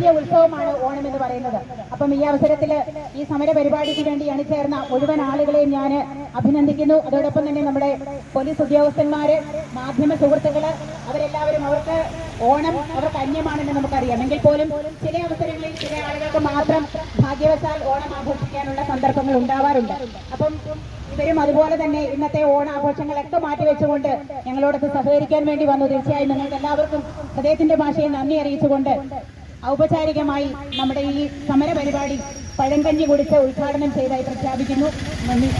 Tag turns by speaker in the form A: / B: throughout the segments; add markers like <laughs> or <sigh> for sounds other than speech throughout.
A: ദേശീയ ഉത്സവമാണ് ഓണം എന്ന് പറയുന്നത്. അപ്പം ഈ അവസരത്തിൽ ഈ സമര പരിപാടിക്ക് വേണ്ടി അണിചേർന്ന മുഴുവൻ ആളുകളെയും ഞാൻ അഭിനന്ദിക്കുന്നു. അതോടൊപ്പം തന്നെ നമ്മുടെ പോലീസ് ഉദ്യോഗസ്ഥന്മാര് മാധ്യമ സുഹൃത്തുക്കൾ അവരെല്ലാവരും അവർക്ക് ഓണം അവർക്ക് അന്യമാണെന്ന് നമുക്കറിയാം. എങ്കിൽ പോലും ചില അവസരങ്ങളിൽ ചില ആളുകൾക്ക് മാത്രം ഭാഗ്യവശാൽ ഓണം ആഘോഷിക്കാനുള്ള സന്ദർഭങ്ങൾ ഉണ്ടാവാറുണ്ട്. അപ്പം ഇവരും അതുപോലെ തന്നെ ഇന്നത്തെ ഓണാഘോഷങ്ങളൊക്കെ മാറ്റിവെച്ചുകൊണ്ട് ഞങ്ങളോടൊത്ത് സഹകരിക്കാൻ വേണ്ടി വന്നു. തീർച്ചയായും നിങ്ങൾക്ക് എല്ലാവർക്കും ഹൃദയത്തിന്റെ ഭാഷയിൽ നന്ദി അറിയിച്ചുകൊണ്ട് ഔപചാരികമായി നമ്മുടെ ഈ സമര പരിപാടി പഴങ്കഞ്ഞി കുടിച്ച് ഉദ്ഘാടനം ചെയ്തായി പ്രഖ്യാപിക്കുന്നു. നന്ദി.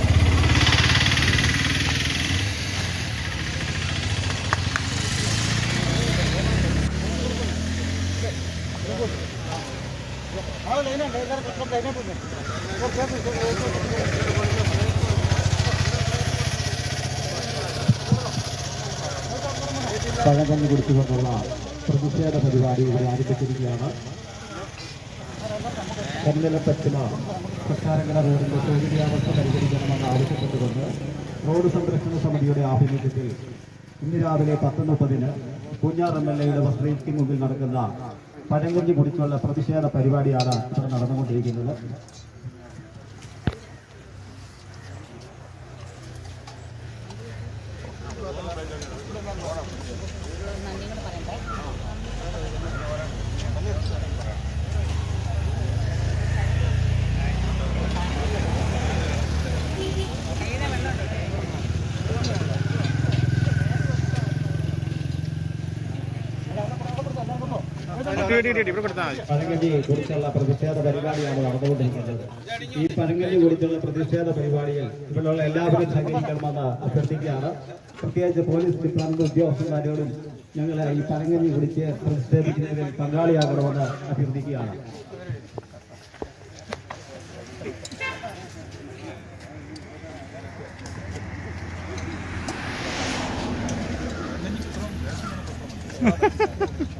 B: പഴങ്കഞ്ഞി കുടിച്ചുകൊണ്ടുള്ള പ്രതിഷേധ പരിപാടി ഇവിടെ ആരംഭിച്ചിരിക്കുകയാണ് കല്ലലപ്പച്ചില കൊട്ടാരങ്ങര റോഡിന്റെ സൗകര്യാവസ്ഥ പരിഹരിക്കണമെന്ന് ആവശ്യപ്പെട്ടുകൊണ്ട് റോഡ് സംരക്ഷണ സമിതിയുടെ ആഭിമുഖ്യത്തിൽ ഇന്ന് രാവിലെ പത്ത് മുപ്പതിന് പൂഞ്ഞാർ എം എൽ എയുടെ വസ്ത്രയ്ക്ക് മുമ്പിൽ നടക്കുന്ന പഴങ്കഞ്ഞി കുടിച്ചുള്ള പ്രതിഷേധ പരിപാടിയാണ് ഇവിടെ നടന്നുകൊണ്ടിരിക്കുന്നത്. പഴങ്കഞ്ഞി കുറിച്ചുള്ള പ്രതിഷേധ പരിപാടിയാണ് നടന്നുകൊണ്ടിരിക്കുന്നത്. ഈ പഴങ്കഞ്ഞി കുറിച്ചുള്ള പ്രതിഷേധ പരിപാടിയിൽ ഇവിടെയുള്ള എല്ലാവരും സഹകരിക്കണമെന്ന് അഭ്യർത്ഥിക്കുകയാണ്. പ്രത്യേകിച്ച് പോലീസ് ഡിപ്പാർട്ട്മെന്റ് ഉദ്യോഗസ്ഥന്മാരോടും ഞങ്ങൾ ഈ പഴങ്കഞ്ഞി കുറിച്ച് പ്രതിഷേധിക്കുന്നതിൽ പങ്കാളിയാകണമെന്ന് അഭ്യർത്ഥിക്കുകയാണ്. <laughs>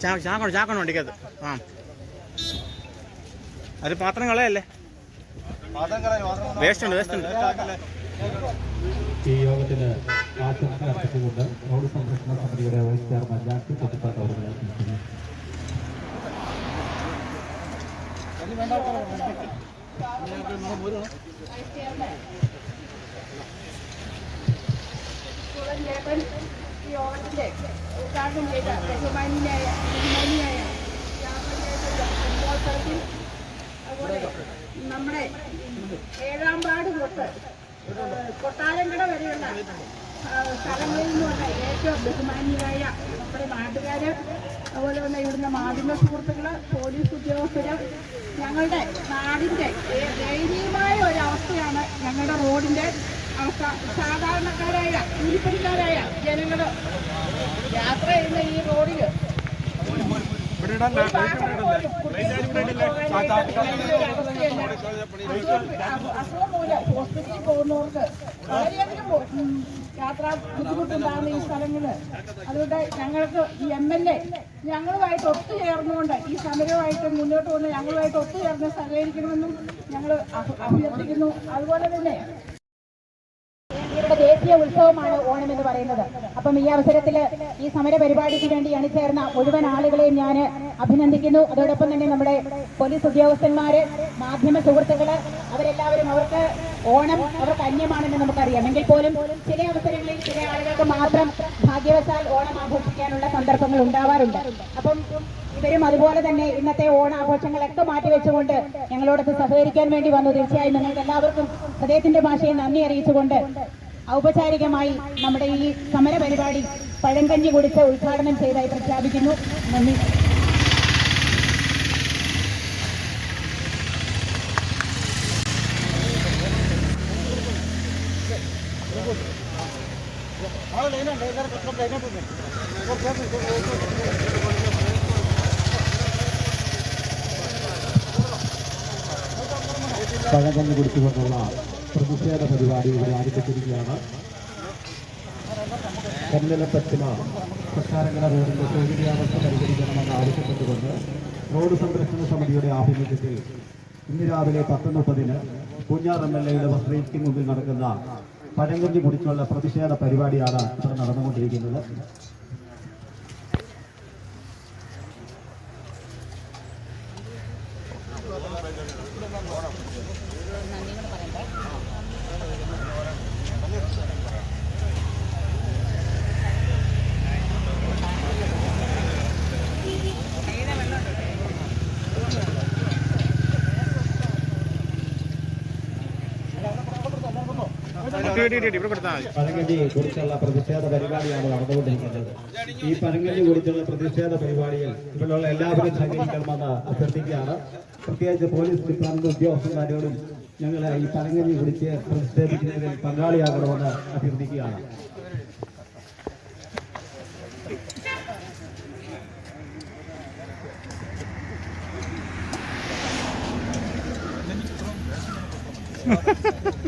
C: ചാക്കണം ചാക്കണം വണ്ടിക്കകത്ത് ആ. അത് പാത്രം കളയല്ലേ? വേസ്റ്റ് ഉണ്ട് വേസ്റ്റ് ഉണ്ട്.
B: ഈ യോഗത്തിന് ആശംസ അർപ്പിച്ചുകൊണ്ട് റോഡ് സംരക്ഷണ സമിതിയുടെ വൈസ് ചെയർമാൻ ജാക്കി പൊട്ടിപ്പാട്ട് അവരുടെ Thank
A: ചേട്ടൻ നമ്മുടെ ഏഴാം പാട് തൊട്ട് കൊട്ടാരങ്കട വരെയുള്ള സ്ഥലങ്ങളിൽ നിന്നുള്ള ഏറ്റവും ബഹുമാനിയായ നമ്മുടെ നാട്ടുകാര് അതുപോലെ തന്നെ ഇവിടുന്ന് മാധ്യമ സുഹൃത്തുക്കൾ പോലീസ് ഉദ്യോഗസ്ഥര് ഞങ്ങളുടെ നാടിന്റെ ദയ- ദയനീയമായ ഒരവസ്ഥയാണ് ഞങ്ങളുടെ റോഡിന്റെ അവസ്ഥ സാധാരണക്കാരായ കൂലിപ്പണിക്കാരായ ജനങ്ങൾ യാത്ര ചെയ്യുന്ന ഈ പോലും അസുഖം മൂലം ഹോസ്പിറ്റലിൽ പോകുന്നവർക്ക് വളരെയധികം യാത്ര ബുദ്ധിമുട്ടുണ്ടാകുന്ന ഈ സ്ഥലങ്ങൾ. അതുകൊണ്ട് ഞങ്ങൾക്ക് ഈ എം എൽ എ ഞങ്ങളുമായിട്ട് ഒത്തുചേർന്നുകൊണ്ട് ഈ സമരവുമായിട്ട് മുന്നോട്ട് പോകുന്ന ഞങ്ങളുമായിട്ട് ഒത്തുചേർന്ന് സഹകരിക്കണമെന്നും ഞങ്ങൾ അഭ്യർത്ഥിക്കുന്നു. അതുപോലെ തന്നെ ഇവരുടെ ദേശീയ ഉത്സവമാണ് ഓണം എന്ന് പറയുന്നത്. അപ്പം ഈ അവസരത്തിൽ ഈ സമര പരിപാടിക്ക് വേണ്ടി അണിചേർന്ന മുഴുവൻ ആളുകളെയും ഞാൻ അഭിനന്ദിക്കുന്നു. അതോടൊപ്പം തന്നെ നമ്മുടെ പോലീസ് ഉദ്യോഗസ്ഥന്മാര് മാധ്യമ സുഹൃത്തുക്കൾ അവരെല്ലാവരും അവർക്ക് ഓണം അവർക്ക് അന്യമാണെന്ന് നമുക്കറിയാം. എങ്കിൽ പോലും ചില അവസരങ്ങളിൽ ചില ആളുകൾക്ക് മാത്രം ഭാഗ്യവശാൽ ഓണം ആഘോഷിക്കാനുള്ള സന്ദർഭങ്ങൾ ഉണ്ടാവാറുണ്ട്. അപ്പം ഇവരും അതുപോലെ തന്നെ ഇന്നത്തെ ഓണാഘോഷങ്ങളൊക്കെ മാറ്റിവെച്ചുകൊണ്ട് ഞങ്ങളോടൊത്ത് സഹകരിക്കാൻ വേണ്ടി വന്നു. തീർച്ചയായും നിങ്ങൾക്ക് എല്ലാവർക്കും ഹൃദയത്തിന്റെ ഭാഷയിൽ നന്ദി അറിയിച്ചുകൊണ്ട് ഔപചാരികമായി നമ്മുടെ ഈ സമര പരിപാടി പഴങ്കഞ്ഞി കുടിച്ച് ഉദ്ഘാടനം ചെയ്തായി പ്രഖ്യാപിക്കുന്നു. നന്ദി.
B: പഴങ്കഞ്ഞി കുടിച്ചുകൊണ്ടുള്ള പ്രതിഷേധ പരിപാടി ഇവിടെ ആരംഭിച്ചിരിക്കുകയാണ് പശ്ചിമ കൊട്ടാരക്കര റോഡിന്റെ സൗകര്യാവസ്ഥ പരിഹരിക്കണമെന്ന് ആവശ്യപ്പെട്ടുകൊണ്ട് റോഡ് സംരക്ഷണ സമിതിയുടെ ആഭിമുഖ്യത്തിൽ ഇന്ന് രാവിലെ പത്ത് മുപ്പതിന് പൂഞ്ഞാർ എം എൽ എയുടെ വസ്ത്രയ്ക്ക് മുമ്പിൽ നടക്കുന്ന പഴങ്കഞ്ഞി കുടിച്ചുള്ള പ്രതിഷേധ പരിപാടിയാണ് ഇവിടെ നടന്നുകൊണ്ടിരിക്കുന്നത്. പഴങ്കഞ്ഞി കുറിച്ചുള്ള പ്രതിഷേധ പരിപാടിയാണ് നടന്നുകൊണ്ടിരിക്കുന്നത്. ഈ പഴങ്കഞ്ഞി കുറിച്ചുള്ള പ്രതിഷേധ പരിപാടിയിൽ ഇവിടെയുള്ള എല്ലാവരും സഹകരിക്കണമെന്ന് അഭ്യർത്ഥിക്കുകയാണ്. പ്രത്യേകിച്ച് പോലീസ് ഡിപ്പാർട്ട്മെന്റ് ഉദ്യോഗസ്ഥന്മാരോടും ഞങ്ങൾ ഈ പഴങ്കഞ്ഞി കുറിച്ച് പ്രതിഷേധിക്കുന്നതിൽ പങ്കാളിയാകണമെന്ന് അഭ്യർത്ഥിക്കുകയാണ്.
C: ചാ <laughs>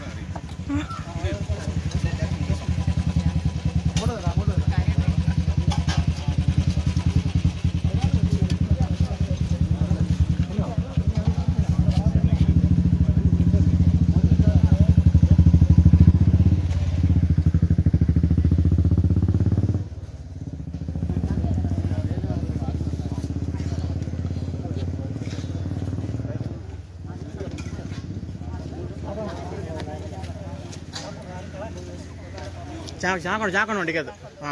C: ചാക്കണം ചാക്കണം വണ്ടിക്കകത്ത് ആ.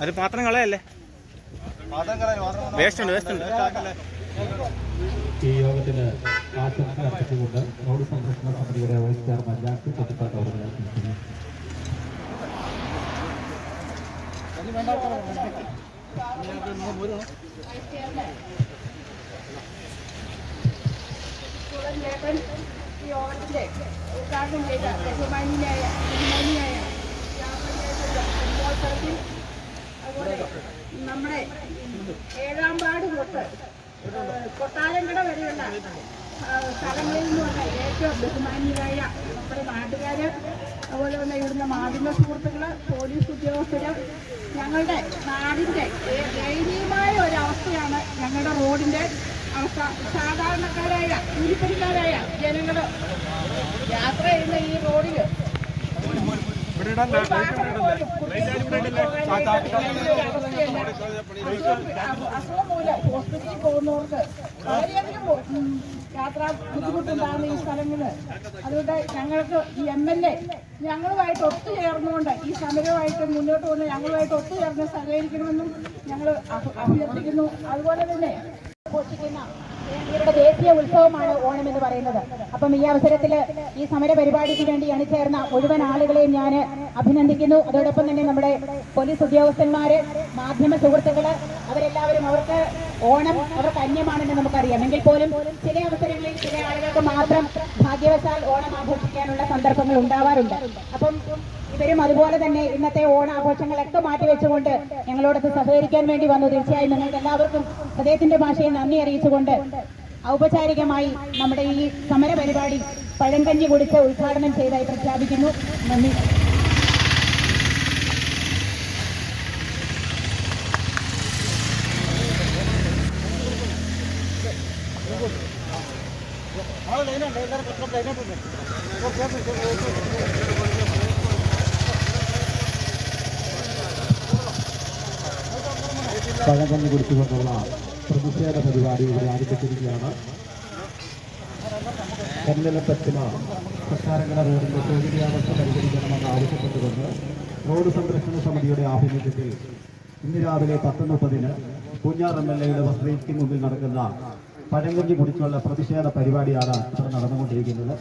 C: അത് പാത്രം കളയല്ലേ? വേസ്റ്റ് ഉണ്ട് വേസ്റ്റ് ഉണ്ട്
B: ഈ യോഗത്തിന് ആശംസ അർപ്പിച്ചുകൊണ്ട് റോഡ് സംരക്ഷണ സമിതിയുടെ വൈസ് ചെയർമാൻ ജാക്കി പത്തിപ്പാട്ട് അവർ
D: ചേട്ടൻ ഈ നമ്മുടെ ഏഴാം പാട് തൊട്ട് കൊട്ടാരങ്കട വരെയുള്ള സ്ഥലങ്ങളിൽ നിന്നുള്ള ഏറ്റവും ബഹുമാനിയായ നമ്മുടെ നാട്ടുകാര് അതുപോലെ തന്നെ ഇവിടുന്ന് മാധ്യമ പോലീസ് ഉദ്യോഗസ്ഥര് ഞങ്ങളുടെ നാടിന്റെ ദയ- ദയനീയമായ ഒരവസ്ഥയാണ് ഞങ്ങളുടെ അവസ്ഥ സാധാരണക്കാരായ കൂലിപ്പണിക്കാരായ ജനങ്ങൾ യാത്ര ചെയ്യുന്ന ഈ. അസുഖം- അസുഖം മൂലം ഹോസ്പിറ്റലിൽ പോകുന്നവർക്ക് വളരെയധികം യാത്രാ ബുദ്ധിമുട്ടുണ്ടാകുന്ന ഈ സ്ഥലങ്ങൾ അതുകൊണ്ട് ഞങ്ങൾക്ക് ഈ എം എൽ എ ഞങ്ങളുമായിട്ട് ഒത്തുചേർന്നുകൊണ്ട് ഈ സമരവുമായിട്ട് മുന്നോട്ട് പോകുന്ന ഞങ്ങളുമായിട്ട് ഒത്തുചേർന്ന് സഹകരിക്കണമെന്നും ഞങ്ങൾ അഭ്യർത്ഥിക്കുന്നു അതുപോലെ തന്നെ
A: ഇവരുടെ ദേശീയ ഉത്സവമാണ് ഓണം എന്ന് പറയുന്നത്. അപ്പം ഈ അവസരത്തിൽ ഈ സമര പരിപാടിക്ക് വേണ്ടി അണിചേർന്ന മുഴുവൻ ആളുകളെയും ഞാൻ അഭിനന്ദിക്കുന്നു. അതോടൊപ്പം തന്നെ നമ്മുടെ പോലീസ് ഉദ്യോഗസ്ഥന്മാര് മാധ്യമ സുഹൃത്തുക്കൾ അവരെല്ലാവരും അവർക്ക് ഓണം അവർക്ക് അന്യമാണെന്ന് നമുക്കറിയാം. എങ്കിൽ പോലും ചില അവസരങ്ങളിൽ ചില ആളുകൾക്ക് മാത്രം ഭാഗ്യവശാൽ ഓണം ആഘോഷിക്കാനുള്ള സന്ദർഭങ്ങൾ ഉണ്ടാവാറുണ്ട്. അപ്പം ഇവരും അതുപോലെ തന്നെ ഇന്നത്തെ ഓണാഘോഷങ്ങളൊക്കെ മാറ്റിവെച്ചുകൊണ്ട് ഞങ്ങളോടൊത്ത് സഹകരിക്കാൻ വേണ്ടി വന്നു. തീർച്ചയായും നിങ്ങൾക്ക് എല്ലാവർക്കും ഹൃദയത്തിന്റെ ഭാഷയിൽ നന്ദി അറിയിച്ചുകൊണ്ട് ഔപചാരികമായി നമ്മുടെ ഈ സമര പരിപാടി പഴങ്കഞ്ഞി കുടിച്ച് ഉദ്ഘാടനം ചെയ്തായി പ്രഖ്യാപിക്കുന്നു. നന്ദി.
B: പഴകഞ്ഞി കുടിച്ചുകൊണ്ടുള്ള പ്രതിഷേധ പരിപാടി ഇവിടെ ആരംഭിച്ചിരിക്കുകയാണ്. കന്നലപ്പച്ചില കൊട്ടാരക്കര റോഡിന്റെ സൗകര്യാവസ്ഥ പരിഹരിക്കണമെന്ന് ആവശ്യപ്പെട്ടുകൊണ്ട് റോഡ് സംരക്ഷണ സമിതിയുടെ ആഭിമുഖ്യത്തിൽ ഇന്ന് രാവിലെ പത്ത് മുപ്പതിന് പൂഞ്ഞാർ എം എൽ എയുടെ വസ്ത്രയ്ക്ക് മുമ്പിൽ നടക്കുന്ന പഴങ്കഞ്ഞി കുടിച്ചുള്ള പ്രതിഷേധ പരിപാടിയാണ് ഇവിടെ നടന്നുകൊണ്ടിരിക്കുന്നത്.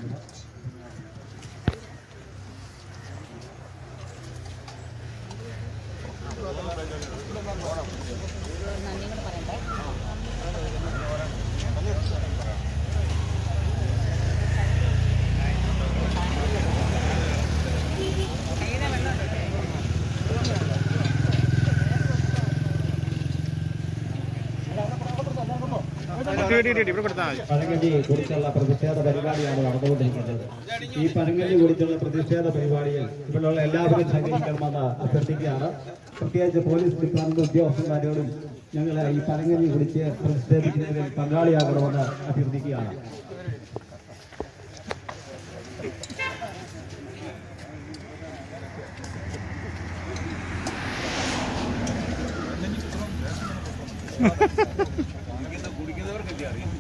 B: പഴങ്കഞ്ഞി കുറിച്ചുള്ള പ്രതിഷേധ പരിപാടിയാണ് നടന്നുകൊണ്ടിരിക്കുന്നത്. ഈ പഴങ്കഞ്ഞി കുറിച്ചുള്ള പ്രതിഷേധ പരിപാടിയിൽ ഇവിടെയുള്ള എല്ലാവരും സഹകരിക്കണമെന്ന് അഭ്യർത്ഥിക്കുകയാണ്. പ്രത്യേകിച്ച് പോലീസ് ഡിപ്പാർട്ട്മെന്റ് ഉദ്യോഗസ്ഥന്മാരോടും ഞങ്ങൾ ഈ പഴങ്കഞ്ഞി കുറിച്ച് പ്രതിഷേധിക്കുന്നതിൽ പങ്കാളിയാകണമെന്ന് അഭ്യർത്ഥിക്കുകയാണ്.
C: ചാ <laughs>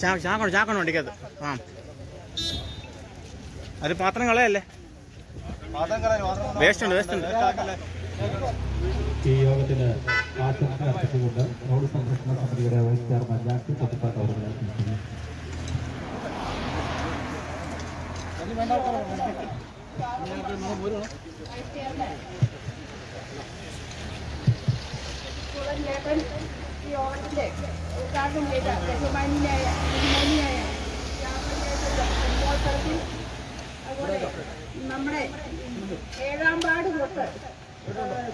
C: ചാക്കണം ചാക്കണം വണ്ടിക്കകത്ത്. ആ. അത് പാത്രം കളയല്ലേ? വേസ്റ്റ് ഉണ്ട് വേസ്റ്റ് ഉണ്ട്
B: ഈ യോഗത്തിന് ആശംസ അർപ്പിച്ചുകൊണ്ട് റോഡ് സംരക്ഷണ സമിതിയുടെ വൈസ് ചെയർമാൻ ജാക്കി പൊട്ടിപ്പാട്ട് അവർ
D: ചേട്ടൻ നമ്മുടെ ഏഴാം പാട് തൊട്ട്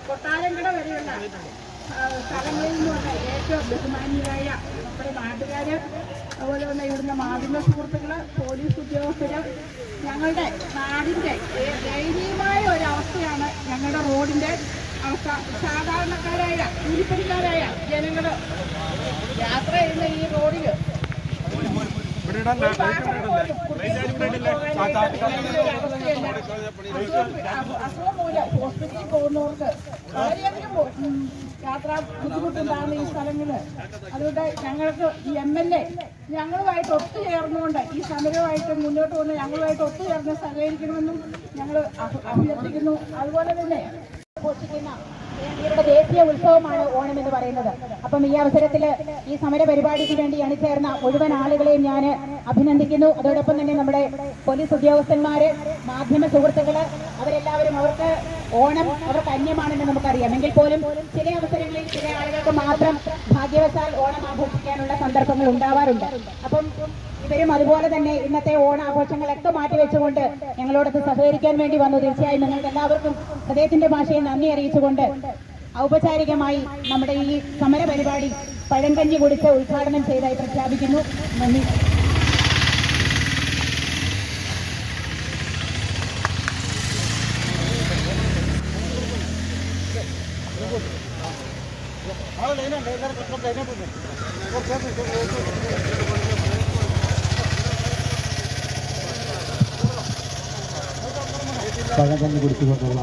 D: കൊട്ടാരങ്കട വരെയുള്ള സ്ഥലങ്ങളിൽ നിന്ന് പറഞ്ഞാൽ ഏറ്റവും ബഹുമാനിയായ നമ്മുടെ നാട്ടുകാർ അതുപോലെ തന്നെ ഇവിടുന്ന് മാധ്യമ സുഹൃത്തുക്കൾ പോലീസ് ഉദ്യോഗസ്ഥർ ഞങ്ങളുടെ നാടിന്റെ ദയ- ദയനീയമായ ഒരവസ്ഥയാണ് ഞങ്ങളുടെ അവസ്ഥ സാധാരണക്കാരായ കൂലിപ്പണിക്കാരായ ജനങ്ങൾ യാത്ര ചെയ്യുന്ന ഈ റോഡിൽ. അസുഖം- മൂലം ഹോസ്പിറ്റലിൽ പോകുന്നവർക്ക് വളരെയധികം യാത്രാ ബുദ്ധിമുട്ടുണ്ടാകുന്ന ഈ സ്ഥലങ്ങൾ അതുകൊണ്ട് ഞങ്ങൾക്ക് എം എൽ എ ഞങ്ങളുമായിട്ട് ഒത്തുചേർന്നുകൊണ്ട് ഈ സമരമായിട്ട് മുന്നോട്ട് പോകുന്ന ഞങ്ങളുമായിട്ട് ഒത്തുചേർന്ന് സഹകരിക്കണമെന്നും ഞങ്ങൾ അഭ്യർത്ഥിക്കുന്നു അതുപോലെ തന്നെ
A: ഘോഷിക്കുന്ന ഇവരുടെ ദേശീയ ഉത്സവമാണ് ഓണം എന്ന് പറയുന്നത്. അപ്പം ഈ അവസരത്തിൽ ഈ സമര പരിപാടിക്ക് വേണ്ടി അണിചേർന്ന മുഴുവൻ ആളുകളെയും ഞാൻ അഭിനന്ദിക്കുന്നു. അതോടൊപ്പം തന്നെ നമ്മുടെ പോലീസ് ഉദ്യോഗസ്ഥന്മാര് മാധ്യമ സുഹൃത്തുക്കൾ അവരെല്ലാവരും അവർക്ക് ഓണം അവർക്ക് അന്യമാണെന്ന് നമുക്കറിയാം. എങ്കിൽ പോലും ചില അവസരങ്ങളിൽ ചില ആളുകൾക്ക് മാത്രം ഭാഗ്യവശാൽ ഓണം ആഘോഷിക്കാനുള്ള സന്ദർഭങ്ങൾ ഉണ്ടാവാറുണ്ട്. അപ്പം ഇവരും അതുപോലെ തന്നെ ഇന്നത്തെ ഓണാഘോഷങ്ങളൊക്കെ മാറ്റിവെച്ചുകൊണ്ട് ഞങ്ങളോടൊത്ത് സഹകരിക്കാൻ വേണ്ടി വന്നു തീർച്ചയായും നിങ്ങൾക്ക് എല്ലാവർക്കും ഹൃദയത്തിന്റെ ഭാഷയിൽ നന്ദി അറിയിച്ചുകൊണ്ട് ഔപചാരികമായി നമ്മുടെ ഈ സമര പരിപാടി പഴങ്കഞ്ഞി കുടിച്ച് ഉദ്ഘാടനം ചെയ്തായി പ്രഖ്യാപിക്കുന്നു നന്ദി
B: പഴങ്കഞ്ഞി കുടിച്ചുകൊണ്ടുള്ള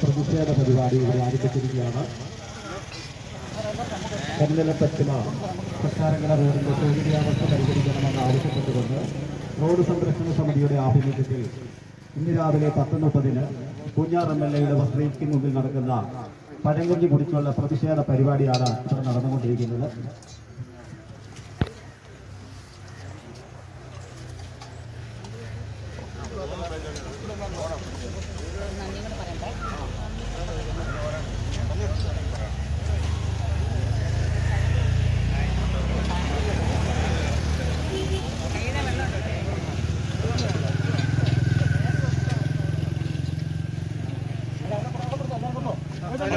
B: പ്രതിഷേധ പരിപാടി ഇവിടെ ആരംഭിച്ചിരിക്കുകയാണ്. കന്നലപ്പച്ചില കൊട്ടാരങ്കര റോഡിന്റെ സൗകര്യാവസ്ഥ പരിഹരിക്കണമെന്ന് ആവശ്യപ്പെട്ടുകൊണ്ട് റോഡ് സംരക്ഷണ സമിതിയുടെ ആഭിമുഖ്യത്തിൽ ഇന്ന് രാവിലെ പത്ത് മുപ്പതിന് പൂഞ്ഞാർ എം എൽ എയുടെ വസ്ത്രയ്ക്ക് മുമ്പിൽ നടക്കുന്ന പഴങ്കഞ്ഞി കുടിച്ചുള്ള പ്രതിഷേധ പരിപാടിയാണ് ഇവിടെ നടന്നുകൊണ്ടിരിക്കുന്നത്.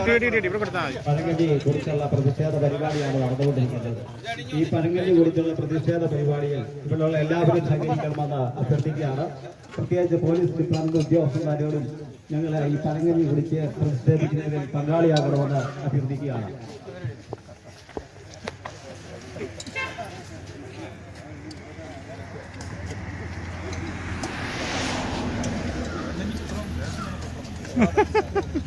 B: പനങ്കല്ലി കുറിച്ചുള്ള പ്രതിഷേധ പരിപാടിയാണ് നടന്നുകൊണ്ടിരിക്കുന്നത്. ഈ പനങ്കല്ലി കുറിച്ചുള്ള പ്രതിഷേധ പരിപാടിയിൽ ഇവിടെയുള്ള എല്ലാവരും സംഘടിക്കണമെന്ന് അഭ്യർത്ഥിക്കുകയാണ്. പ്രത്യേകിച്ച് പോലീസ് ഡിപ്പാർട്ട്മെന്റ് ഉദ്യോഗസ്ഥന്മാരോടും ഞങ്ങൾ ഈ പനങ്കല്ലി കുറിച്ച് പ്രതിഷേധിക്കുന്നതിൽ പങ്കാളിയാകണമെന്ന് അഭ്യർത്ഥിക്കുകയാണ്.
C: Ha ha ha ha.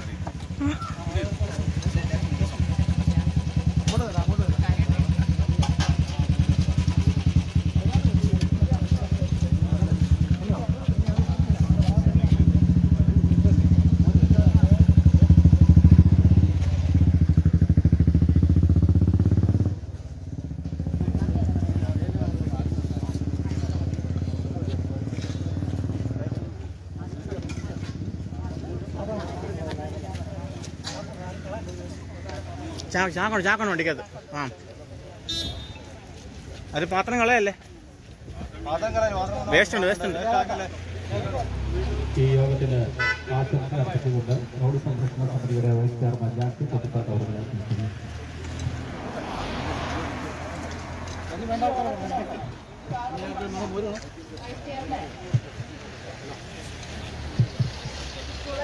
C: ചാക്കണം ചാക്കണം വണ്ടിക്കത് ആ. അത് പാത്രം കളയല്ലേ? വേസ്റ്റ് ഉണ്ട് വേസ്റ്റ് ഉണ്ട്
B: ഈ യോഗത്തിന് ആശംസ അർപ്പിച്ചുകൊണ്ട് റോഡ് സംരക്ഷണ സമിതിയുടെ വൈസ് ചെയർമാൻ ജാക്കി കൊത്തിപ്പാട്ട് അവരുടെ ക്ഷണിക്കുന്നു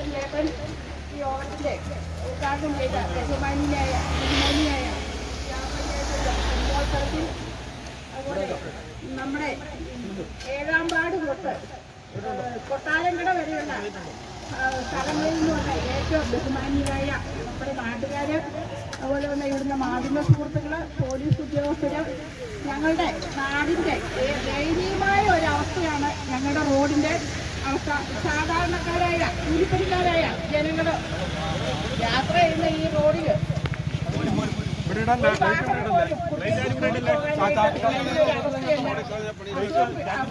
D: ചേട്ടൻ നമ്മുടെ ഏഴാം പാട് തൊട്ട് കൊട്ടാരങ്കട വരെയുള്ള സ്ഥലങ്ങളിൽ നിന്നുള്ള ഏറ്റവും ബഹുമാനിയായ നമ്മുടെ നാട്ടുകാര് അതുപോലെ തന്നെ ഇവിടുന്ന് മാധ്യമ സുഹൃത്തുക്കൾ പോലീസ് ഉദ്യോഗസ്ഥര് ഞങ്ങളുടെ നാടിന്റെ ദയ- ദയനീയമായ ഒരവസ്ഥയാണ് ഞങ്ങളുടെ സാധാരണക്കാരായ കൂലിപ്പണിക്കാരായ ജനങ്ങൾ യാത്ര ചെയ്യുന്ന ഈ.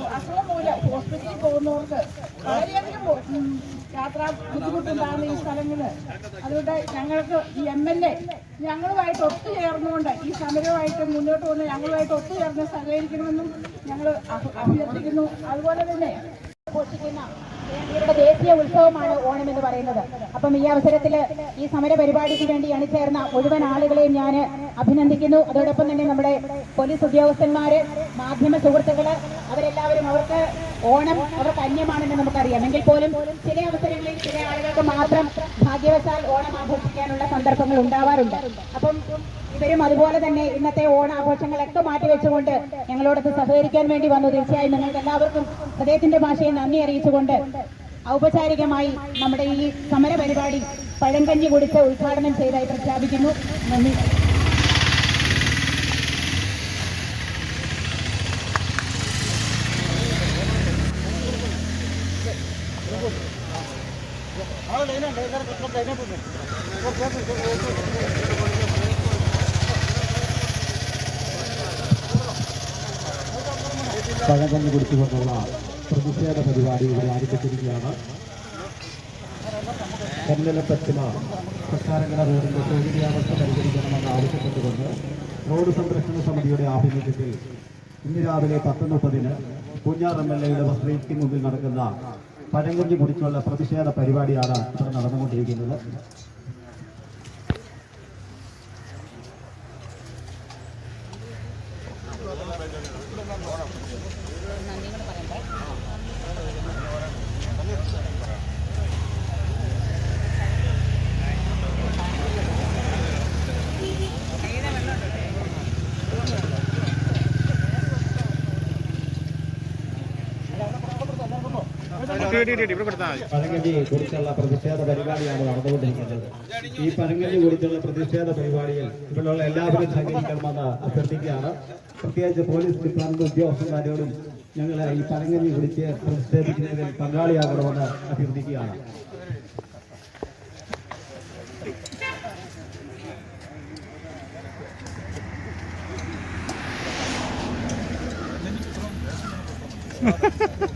D: അസുഖം- മൂലം ഹോസ്പിറ്റലിൽ പോകുന്നവർക്ക് വളരെയധികം യാത്രാ ബുദ്ധിമുട്ടുണ്ടാകുന്ന ഈ സ്ഥലങ്ങൾ. അതുകൊണ്ട് ഞങ്ങൾക്ക് ഈ എം എൽ എ ഞങ്ങളുമായിട്ട് ഒത്തുചേർന്നുകൊണ്ട് ഈ സമരവുമായിട്ട് മുന്നോട്ട് പോകുന്ന ഞങ്ങളുമായിട്ട് ഒത്തുചേർന്ന് സഹകരിക്കണമെന്നും ഞങ്ങൾ അഭ്യർത്ഥിക്കുന്നു. അതുപോലെ തന്നെ
A: ആഘോഷിക്കുന്ന കേരളീയരുടെ ദേശീയ ഉത്സവമാണ് ഓണം എന്ന് പറയുന്നത്. അപ്പം ഈ അവസരത്തിൽ ഈ സമര പരിപാടിക്ക് വേണ്ടി അണിചേർന്ന മുഴുവൻ ആളുകളെയും ഞാൻ അഭിനന്ദിക്കുന്നു. അതോടൊപ്പം തന്നെ നമ്മുടെ പോലീസ് ഉദ്യോഗസ്ഥന്മാര് മാധ്യമ സുഹൃത്തുക്കൾ അവരെല്ലാവരും അവർക്ക് ഓണം അവർക്ക് അന്യമാണെന്ന് നമുക്കറിയാം. എങ്കിൽ പോലും ചില അവസരങ്ങളിൽ ചില ആളുകൾക്ക് മാത്രം ഭാഗ്യവശാൽ ഓണം ആഘോഷിക്കാനുള്ള സന്ദർഭങ്ങൾ ഉണ്ടാവാറുണ്ട്. അപ്പം ഇവരും അതുപോലെ തന്നെ ഇന്നത്തെ ഓണാഘോഷങ്ങളൊക്കെ മാറ്റിവെച്ചുകൊണ്ട് ഞങ്ങളോടൊത്ത് സഹകരിക്കാൻ വേണ്ടി വന്നു. തീർച്ചയായും നിങ്ങൾക്ക് എല്ലാവർക്കും ഹൃദയത്തിന്റെ ഭാഷയെ നന്ദി അറിയിച്ചുകൊണ്ട് ഔപചാരികമായി നമ്മുടെ ഈ സമര പരിപാടി പഴങ്കഞ്ഞി കുടിച്ച് ഉദ്ഘാടനം ചെയ്തായി പ്രഖ്യാപിക്കുന്നു. നന്ദി.
B: പഴകഞ്ഞ് കുടിച്ചുകൊണ്ടുള്ള പ്രതിഷേധ പരിപാടി ഇവിടെ ആരംഭിച്ചിരിക്കുകയാണ്. കല്ലലപ്പറ്റിന പ്രസ്ഥാനങ്ങളെ റോഡിന്റെ സൗകര്യാവസ്ഥ പരിഹരിക്കണമെന്ന് ആവശ്യപ്പെട്ടുകൊണ്ട് റോഡ് സംരക്ഷണ സമിതിയുടെ ആഭിമുഖ്യത്തിൽ ഇന്ന് രാവിലെ പത്ത് മുപ്പതിന് പൂഞ്ഞാർ എം എൽ എയുടെ വസ്ത്രയ്ക്ക് മുമ്പിൽ നടക്കുന്ന പഴങ്കഞ്ഞി കുടിച്ചുള്ള പ്രതിഷേധ പരിപാടിയാണ് ഇവിടെ നടന്നുകൊണ്ടിരിക്കുന്നത്. പഴങ്കഞ്ഞി കുറിച്ചുള്ള പ്രതിഷേധ പരിപാടിയാണ് നടന്നുകൊണ്ടിരിക്കുന്നത്. ഈ പഴങ്കഞ്ഞി കുറിച്ചുള്ള പ്രതിഷേധ പരിപാടിയിൽ ഇവിടെയുള്ള എല്ലാവരും സഹകരിക്കണമെന്ന് അഭ്യർത്ഥിക്കുകയാണ്. പ്രത്യേകിച്ച് പോലീസ് ഡിപ്പാർട്ട്മെന്റ് ഉദ്യോഗസ്ഥന്മാരോടും ഞങ്ങൾ ഈ പഴങ്കഞ്ഞി കുറിച്ച് പ്രതിഷേധിക്കുന്നതിൽ പങ്കാളിയാകണമെന്ന് അഭ്യർത്ഥിക്കുകയാണ്.
C: ചാ <laughs>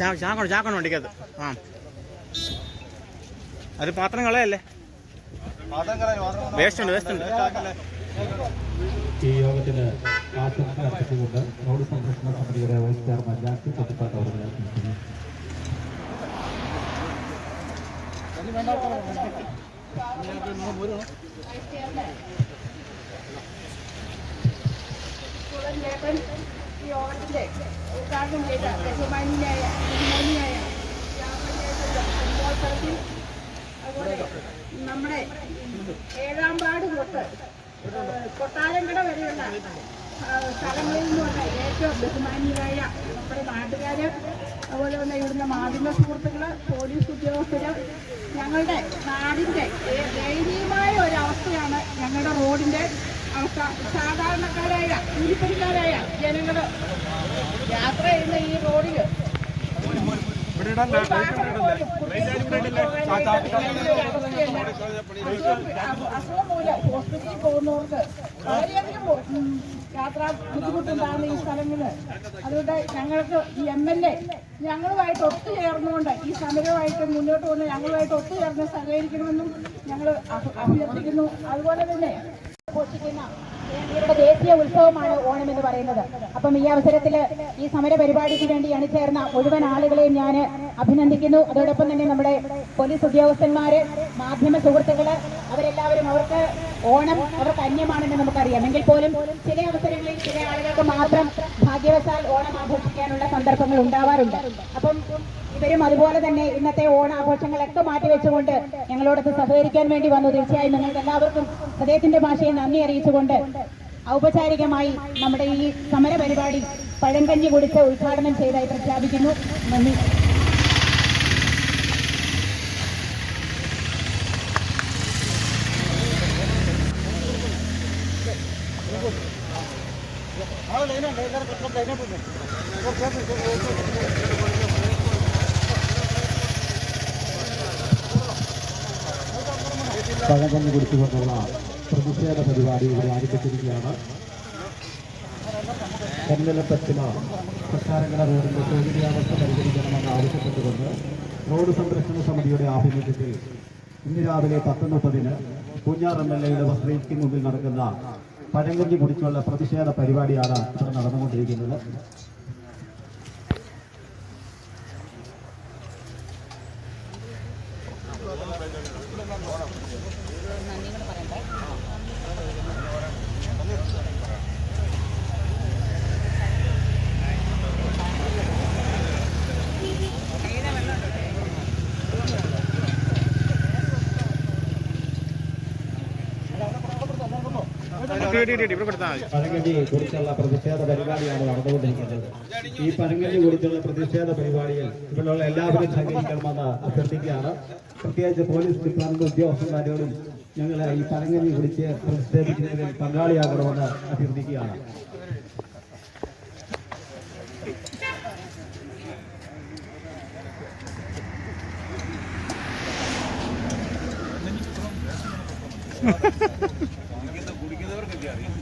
C: ചാക്കണം ചാക്കണം വണ്ടിക്കകത്ത്. ആ. അത് പാത്രം കളയല്ലേ? വേസ്റ്റ് ഉണ്ട് വേസ്റ്റ് ഉണ്ട്
B: ഈ യോഗത്തിന് ആശംസ അർപ്പിച്ചുകൊണ്ട് റോഡ് സംരക്ഷണ സമിതിയുടെ വൈസ് ചെയർമാൻ ജാക്കി കൊത്തിപ്പാട്ട് അവർ
D: ചേട്ടൻ ഈ നമ്മുടെ ഏഴാം പാട് തൊട്ട് കൊട്ടാരങ്കട വരെയുള്ള സ്ഥലങ്ങളിൽ നിന്നുള്ള ഏറ്റവും ബഹുമാനിയായ നമ്മുടെ നാട്ടുകാർ അതുപോലെ തന്നെ ഇവിടുന്ന് മാധ്യമ സുഹൃത്തുക്കൾ പോലീസ് ഉദ്യോഗസ്ഥർ ഞങ്ങളുടെ നാടിന്റെ ദേ- ദയനീയമായ ഒരവസ്ഥയാണ് ഞങ്ങളുടെ അവസ്ഥ സാധാരണക്കാരായ കൂലിപ്പണിക്കാരായ ജനങ്ങൾ യാത്ര ചെയ്യുന്ന ഈ പോലും അസുഖം മൂലം ഹോസ്പിറ്റലിൽ പോകുന്നവർക്ക് വളരെയധികം യാത്ര യാത്രാ ബുദ്ധിമുട്ടുണ്ടാകുന്ന ഈ സ്ഥലങ്ങളിൽ അതുകൊണ്ട് ഞങ്ങൾക്ക് ഈ എം എൽ എ ഞങ്ങളുമായിട്ട് ഒത്തുചേർന്നുകൊണ്ട് ഈ സമരമായിട്ട് മുന്നോട്ട് പോകുന്ന ഞങ്ങളുമായിട്ട് ഒത്തുചേർന്ന് സഹകരിക്കണമെന്നും ഞങ്ങൾ അഭ്യർത്ഥിക്കുന്നു. അതുപോലെ തന്നെ
A: ദേശീയ ഉത്സവമാണ് ഓണം എന്ന് പറയുന്നത്. അപ്പം ഈ അവസരത്തിൽ ഈ സമര പരിപാടിക്ക് വേണ്ടി അണിചേർന്ന മുഴുവൻ ആളുകളെയും ഞാൻ അഭിനന്ദിക്കുന്നു. അതോടൊപ്പം തന്നെ നമ്മുടെ പോലീസ് ഉദ്യോഗസ്ഥന്മാര് മാധ്യമ സുഹൃത്തുക്കൾ അവരെല്ലാവരും അവർക്ക് ഓണം അവർക്ക് അന്യമാണെന്ന് നമുക്കറിയാം. എങ്കിൽ പോലും ചില അവസരങ്ങളിൽ ചില ആളുകൾക്ക് മാത്രം ഭാഗ്യവശാൽ ഓണം ആഘോഷിക്കാനുള്ള സന്ദർഭങ്ങൾ ഉണ്ടാവാറുണ്ട്. അപ്പം ഇവരും അതുപോലെ തന്നെ ഇന്നത്തെ ഓണാഘോഷങ്ങളൊക്കെ മാറ്റിവെച്ചുകൊണ്ട് ഞങ്ങളോടൊത്ത് സഹകരിക്കാൻ വേണ്ടി വന്നു തീർച്ചയായും നിങ്ങൾക്ക് എല്ലാവർക്കും ഹൃദയത്തിന്റെ ഭാഷയെ നന്ദി അറിയിച്ചുകൊണ്ട് ഔപചാരികമായി നമ്മുടെ ഈ സമര പരിപാടി പഴങ്കഞ്ഞി കുടിച്ച് ഉദ്ഘാടനം ചെയ്തായി പ്രഖ്യാപിക്കുന്നു നന്ദി
B: പഴകഞ്ഞ് കൊടുത്തുകൊണ്ടുള്ള പ്രതിഷേധ പരിപാടി ഇവിടെ ആരംഭിച്ചിരിക്കുകയാണ്. തെരഞ്ഞെടുപ്പത്തിന് കൊട്ടാരങ്കര റോഡിന്റെ സൗകര്യാവസ്ഥ പരിഹരിക്കണമെന്ന് ആവശ്യപ്പെട്ടുകൊണ്ട് റോഡ് സംരക്ഷണ സമിതിയുടെ ആഭിമുഖ്യത്തിൽ ഇന്ന് രാവിലെ പത്ത് മുപ്പതിന് പൂഞ്ഞാർ എം എൽ എയുടെ വസ്ത്രീക്ക് മുമ്പിൽ നടക്കുന്ന പഴങ്കഞ്ഞി കുടിച്ചുള്ള പ്രതിഷേധ പരിപാടിയാണ് ഇവിടെ നടന്നുകൊണ്ടിരിക്കുന്നത്. പഴങ്കഞ്ഞി കുറിച്ചുള്ള പ്രതിഷേധ പരിപാടിയാണ് നടന്നുകൊണ്ടിരിക്കുന്നത്. ഈ പഴങ്കഞ്ഞി കുറിച്ചുള്ള പ്രതിഷേധ പരിപാടിയിൽ ഇവിടെയുള്ള എല്ലാവരും സഹകരിക്കണമെന്ന് അഭ്യർത്ഥിക്കുകയാണ്. പ്രത്യേകിച്ച് പോലീസ് ഡിപ്പാർട്ട്മെന്റ് ഉദ്യോഗസ്ഥന്മാരോടും ഞങ്ങൾ ഈ തരംഗതി വിളിച്ച് പ്രതിഷേധിക്കുന്നതിൽ പങ്കാളിയാകണമെന്ന് അഭ്യർത്ഥിക്കുകയാണ്. കുടിക്കുന്നവർക്കൊക്കെ അറിയാം.